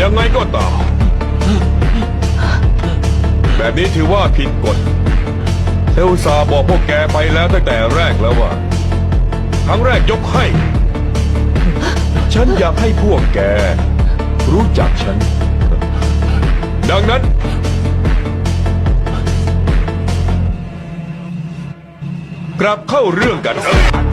ยังไงก็ตาม แบบนี้ถือว่าผิดกฎเทลซาบอกพวกแกไปแล้วตั้งแต่แรกแล้วว่า ครั้งแรกยกให้ ฉันอยากให้พวกแก รู้จักฉัน ดังนั้น กลับเข้าเรื่องกันเออ